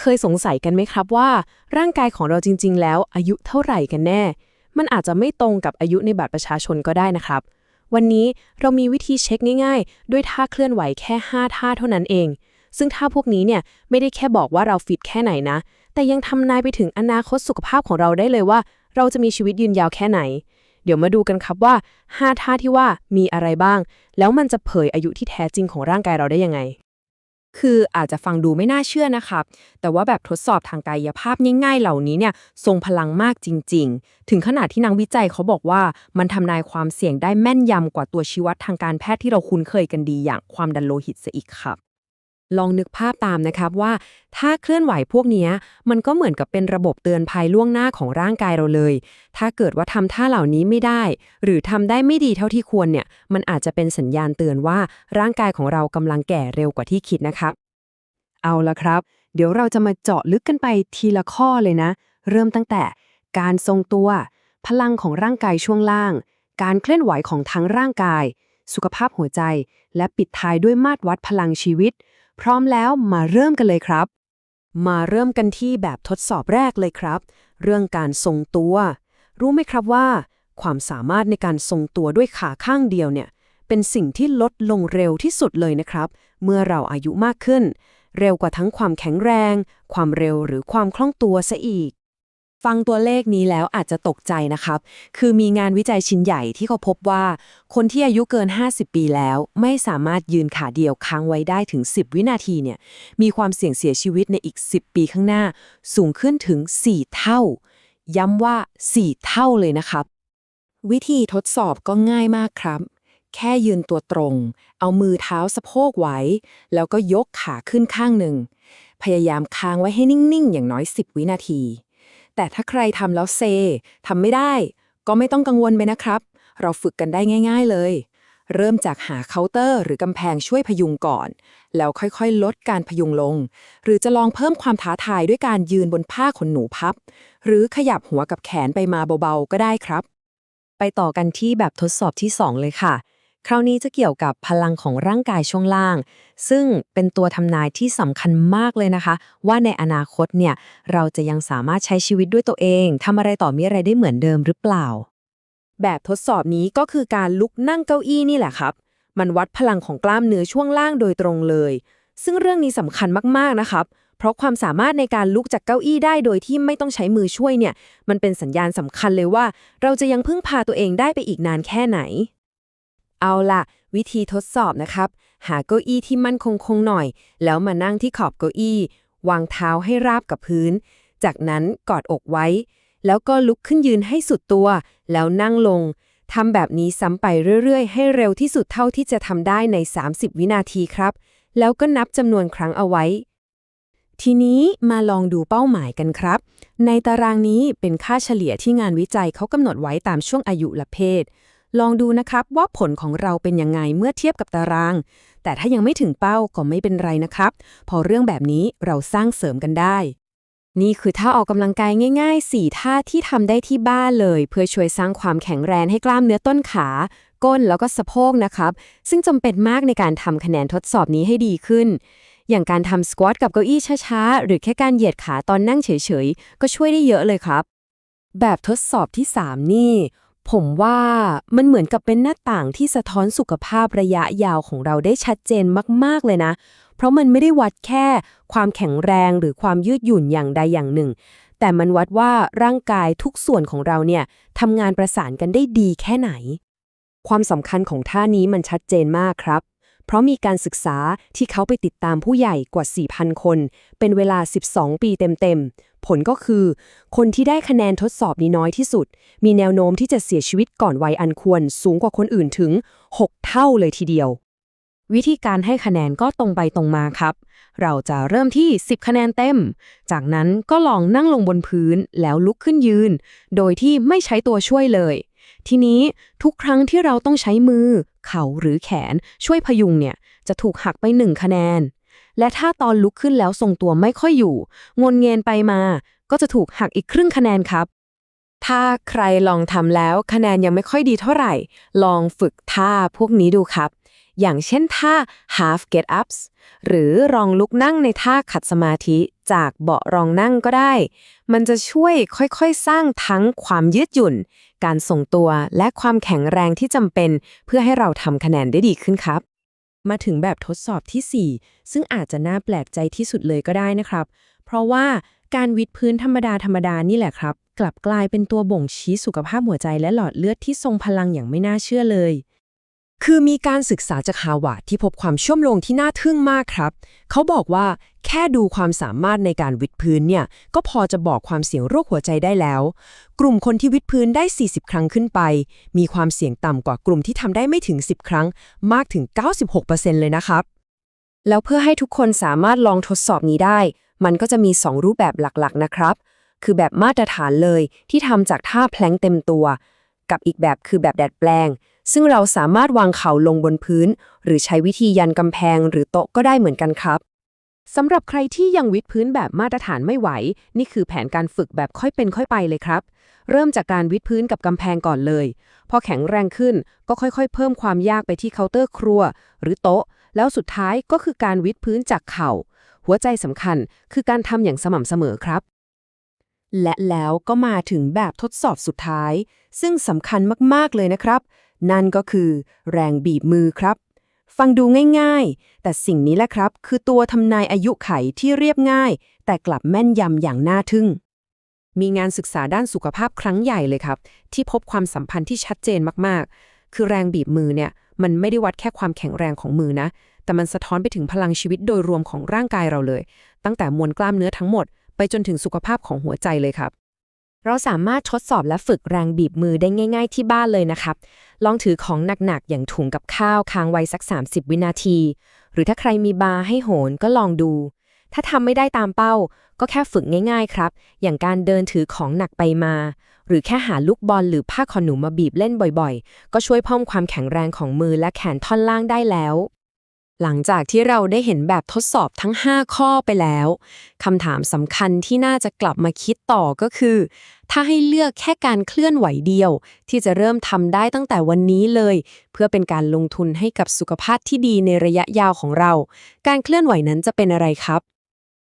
เคยสงสัยกันไหมครับว่า ร่างกายของเราจริง ๆ แล้วอายุเท่าไหร่กันแน่ มันอาจจะไม่ตรงกับอายุในบัตรประชาชนก็ได้นะครับ วันนี้เรามีวิธีเช็คง่าย ๆ ด้วยท่าเคลื่อนไหวแค่ 5 ท่าเท่านั้นเอง ซึ่งท่าพวกนี้เนี่ยไม่ได้แค่บอกว่าเราฟิตแค่ไหนนะ แต่ยังทำนายไปถึงอนาคตสุขภาพของเราได้เลยว่า เราจะมีชีวิตยืนยาวแค่ไหน เดี๋ยวมาดูกันครับว่า 5 ท่าที่ว่ามีอะไรบ้าง แล้วมันจะเผยอายุที่แท้จริงของร่างกายเราได้ยังไง คืออาจจะฟังดูไม่น่าเชื่อนะครับ แต่ว่าแบบทดสอบทางกายภาพง่ายๆ เหล่านี้เนี่ยทรงพลังมากจริง ๆ ถึงขนาดที่นักวิจัยเขาบอกว่ามันทำนายความเสี่ยงได้แม่นยำกว่าตัวชี้วัดทางการแพทย์ที่เราคุ้นเคยกันดีอย่างความดันโลหิตซะอีกครับ ลองนึกภาพตามนะครับว่า ถ้าเคลื่อนไหวพวกนี้มันก็เหมือนกับเป็นระบบเตือนภัยล่วงหน้าของร่างกายเราเลย ถ้าเกิดว่าทำท่าเหล่านี้ไม่ได้ หรือทำได้ไม่ดีเท่าที่ควรเนี่ย มันอาจจะเป็นสัญญาณเตือนว่าร่างกายของเรากำลังแก่เร็วกว่าที่คิดนะครับ เอาละครับ เดี๋ยวเราจะมาเจาะลึกกันไปทีละข้อเลยนะ เริ่มตั้งแต่การทรงตัว พลังของร่างกายช่วงล่าง การเคลื่อนไหวของทั้งร่างกาย สุขภาพหัวใจ และปิดท้ายด้วยมาตรวัดพลังชีวิต พร้อมแล้วมาเริ่มกันเลยครับ มาเริ่มกันที่แบบทดสอบแรกเลยครับ เรื่องการทรงตัว รู้ไหมครับว่า ความสามารถในการทรงตัวด้วยขาข้างเดียวเนี่ย เป็นสิ่งที่ลดลงเร็วที่สุดเลยนะครับ เมื่อเราอายุมากขึ้น เร็วกว่าทั้งความแข็งแรง ความเร็วหรือความคล่องตัวซะอีก ฟังตัวเลขนี้แล้วอาจจะตกใจนะครับ คือมีงานวิจัยชิ้นใหญ่ที่เขาพบว่า คนที่อายุเกิน 50 ปีแล้ว ไม่สามารถยืนขาเดียวค้างไว้ได้ถึง 10 วินาทีเนี่ย มีความเสี่ยงเสียชีวิตในอีก 10 ปีข้างหน้า สูงขึ้นถึง 4 เท่า ย้ำว่า 4 เท่าเลยนะครับ วิธีทดสอบก็ง่ายมากครับ แค่ยืนตัวตรง เอามือเท้าสะโพกไว้ แล้วก็ยกขาขึ้นข้างหนึ่ง พยายามค้างไว้ให้นิ่งๆ อย่างน้อย 10 วินาที แต่ถ้าใครทำแล้วเซทำไม่ได้ ก็ไม่ต้องกังวลไปนะครับ เราฝึกกันได้ง่าย ๆเลย เริ่มจากหาเคาน์เตอร์หรือกำแพงช่วยพยุงก่อน แล้วค่อยๆ ลดการพยุงลง หรือจะลองเพิ่มความท้าทายด้วยการยืนบนผ้าขนหนูพับ หรือขยับหัวกับแขนไปมาเบาๆ ก็ได้ครับ ไปต่อกันที่แบบทดสอบที่ 2 เลยค่ะ คราวนี้จะเกี่ยวกับพลังของร่างกายช่วงล่าง ซึ่งเป็นตัวทำนายที่สำคัญมากเลยนะคะ ว่าในอนาคตเนี่ย เราจะยังสามารถใช้ชีวิตด้วยตัวเองทำอะไรต่อมีอะไรได้เหมือนเดิมหรือเปล่า แบบทดสอบนี้ก็คือการลุกนั่งเก้าอี้นี่แหละครับ มันวัดพลังของกล้ามเนื้อช่วงล่างโดยตรงเลย ซึ่งเรื่องนี้สำคัญมากๆนะครับ เพราะความสามารถในการลุกจากเก้าอี้ได้โดยที่ไม่ต้องใช้มือช่วยเนี่ย มันเป็นสัญญาณสำคัญเลยว่า เราจะยังพึ่งพาตัวเองได้ไปอีกนานแค่ไหน เอาล่ะวิธีทดสอบนะครับ หาเก้าอี้ที่มั่นคงคงหน่อย แล้วมานั่งที่ขอบเก้าอี้ วางเท้าให้ราบกับพื้น จากนั้นกอดอกไว้ แล้วก็ลุกขึ้นยืนให้สุดตัว แล้วนั่งลงทำแบบนี้ซ้ำไปเรื่อยๆ ให้เร็วที่สุดเท่าที่จะทำได้ใน 30 วินาทีครับ แล้วก็นับจำนวนครั้งเอาไว้ ทีนี้มาลองดูเป้าหมายกันครับ ในตารางนี้เป็นค่าเฉลี่ยที่งานวิจัยเขากำหนดไว้ตามช่วงอายุและเพศ ลองดูนะครับว่าผลของเราเป็นยังไงเมื่อเทียบกับตาราง แต่ถ้ายังไม่ถึงเป้าก็ไม่เป็นไรนะครับ พอเรื่องแบบนี้เราสร้างเสริมกันได้ นี่คือท่าออกกำลังกายง่าย ๆ 4 ท่าที่ทำได้ที่บ้านเลย เพื่อช่วยสร้างความแข็งแรงให้กล้ามเนื้อต้นขา ก้นแล้วก็สะโพกนะครับ ซึ่งจำเป็นมากในการทำคะแนนทดสอบนี้ให้ดีขึ้นอย่างการทำสควอตกับเก้าอี้ช้าๆ หรือแค่การเหยียดขาตอนนั่งเฉยๆ ก็ช่วยได้เยอะเลยครับ แบบทดสอบที่ 3 นี่ ผมว่ามันเหมือนกับเป็นหน้าต่างที่สะท้อนสุขภาพระยะยาวของเราได้ชัดเจนมาก ๆ เลยนะ เพราะมันไม่ได้วัดแค่ ความแข็งแรงหรือความยืดหยุ่นอย่างใดอย่างหนึ่ง แต่มันวัดว่าร่างกายทุกส่วนของเราเนี่ยทำงานประสานกันได้ดีแค่ไหน ความสำคัญของท่านี้มันชัดเจนมากครับ เพราะมีการศึกษาที่เขาไปติดตามผู้ใหญ่กว่า 4,000 คน เป็นเวลา 12 ปีเต็มๆ ผลก็คือ คนที่ได้คะแนนทดสอบนี้น้อยที่สุด มีแนวโน้มที่จะเสียชีวิตก่อนวัยอันควร สูงกว่าคนอื่นถึง 6 เท่าเลยทีเดียว วิธีการให้คะแนนก็ตรงไปตรงมาครับ เราจะเริ่มที่ 10 คะแนนเต็ม จากนั้นก็ลองนั่งลงบนพื้นแล้วลุกขึ้นยืน โดยที่ไม่ใช้ตัวช่วยเลยทีนี้ทุกครั้งที่เราต้องใช้มือ เข่าหรือแขนช่วยพยุงเนี่ยจะถูกหักไป1คะแนน และถ้าตอนลุกขึ้นแล้วทรงตัวไม่ค่อยอยู่ งนเงียนไปมา ก็จะถูกหักอีกครึ่งคะแนนครับ ถ้าใครลองทำแล้วคะแนนยังไม่ค่อยดีเท่าไหร่ ลองฝึกท่าพวกนี้ดูครับ อย่างเช่นท่า half get ups หรือรองลุกนั่งในท่าขัดสมาธิจากเบาะรองนั่งก็ได้ มันจะช่วยค่อยๆ สร้างทั้งความยืดหยุ่น การทรงตัวและความแข็งแรงที่จำเป็น เพื่อให้เราทำคะแนนได้ดีขึ้นครับ มาถึงแบบทดสอบทีสี่4 ซึ่งอาจจะน่าแปลกใจที่สุดเลยก็ได้นะครับ เพราะว่าการวิดพื้นธรรมดาธรรมดานี่แหละครับ กลับกลายเป็นตัวบ่งชี้สุขภาพหัวใจและหลอดเลือดที่ทรงพลังอย่างไม่น่าเชื่อเลย คือมีการศึกษาจากฮาวาดที่พบความเชื่อมโยงที่น่าทึ่งมากครับ เขาบอกว่าแค่ดูความสามารถในการวิดพื้นเนี่ย ก็พอจะบอกความเสี่ยงโรคหัวใจได้แล้ว กลุ่มคนที่วิดพื้นได้ 40 ครั้งขึ้นไป มีความเสี่ยงต่ำกว่ากลุ่มที่ทำได้ไม่ถึง 10 ครั้ง มากถึง 96%เลยนะครับ แล้วเพื่อให้ทุกคนสามารถลองทดสอบนี้ได้ มันก็จะมี 2 รูปแบบหลักๆ นะครับ คือแบบมาตรฐานเลยที่ทำจากท่าแพลงเต็มตัว กับอีกแบบคือแบบดัดแปลง ซึ่งเราสามารถวางเข่าลงบนพื้น หรือใช้วิธียันกำแพงหรือโต๊ะก็ได้เหมือนกันครับสำหรับใครที่ยังวิดพื้นแบบมาตรฐานไม่ไหว นี่คือแผนการฝึกแบบค่อยเป็นค่อยไปเลยครับ เริ่มจากการวิดพื้นกับกำแพงก่อนเลย พอแข็งแรงขึ้นก็ค่อยๆ เพิ่มความยากไปที่เคาน์เตอร์ครัว หรือโต๊ะ แล้วสุดท้ายก็คือการวิดพื้นจากเข่า หัวใจสำคัญคือการทำอย่างสม่ำเสมอครับ และแล้วก็มาถึงแบบทดสอบสุดท้าย ซึ่งสำคัญมากๆเลยนะครับ นั่นก็คือแรงบีบมือครับ ฟังดูง่ายๆ แต่สิ่งนี้แหละครับ คือตัวทำนายอายุไขที่เรียบง่าย แต่กลับแม่นยำอย่างน่าทึ่ง มีงานศึกษาด้านสุขภาพครั้งใหญ่เลยครับ ที่พบความสัมพันธ์ที่ชัดเจนมากๆ คือแรงบีบมือเนี่ยมันไม่ได้วัดแค่ความแข็งแรงของมือนะ แต่มันสะท้อนไปถึงพลังชีวิตโดยรวมของร่างกายเราเลย ตั้งแต่มวลกล้ามเนื้อทั้งหมด ไปจนถึงสุขภาพของหัวใจเลยครับ เราสามารถทดสอบและฝึกแรงบีบมือได้ง่าย ๆ ที่บ้านเลยนะครับ ลองถือของหนักๆ อย่างถุงกับข้าวค้างไว้สัก 30 วินาที หรือถ้าใครมีบาร์ให้โหนก็ลองดู ถ้าทำไม่ได้ตามเป้า ก็แค่ฝึกง่าย ๆ ครับ อย่างการเดินถือของหนักไปมา หรือแค่หาลูกบอลหรือผ้าขนหนูมาบีบเล่นบ่อยๆ ก็ช่วยเพิ่มความแข็งแรงของมือและแขนท่อนล่างได้แล้ว หลังจากที่เราได้เห็นแบบทดสอบทั้ง 5 ข้อไปแล้วคำถามสำคัญที่น่าจะกลับมาคิดต่อก็คือ ถ้าให้เลือกแค่การเคลื่อนไหวเดียว ที่จะเริ่มทำได้ตั้งแต่วันนี้เลย เพื่อเป็นการลงทุนให้กับสุขภาพที่ดีในระยะยาวของเรา การเคลื่อนไหวนั้นจะเป็นอะไรครับ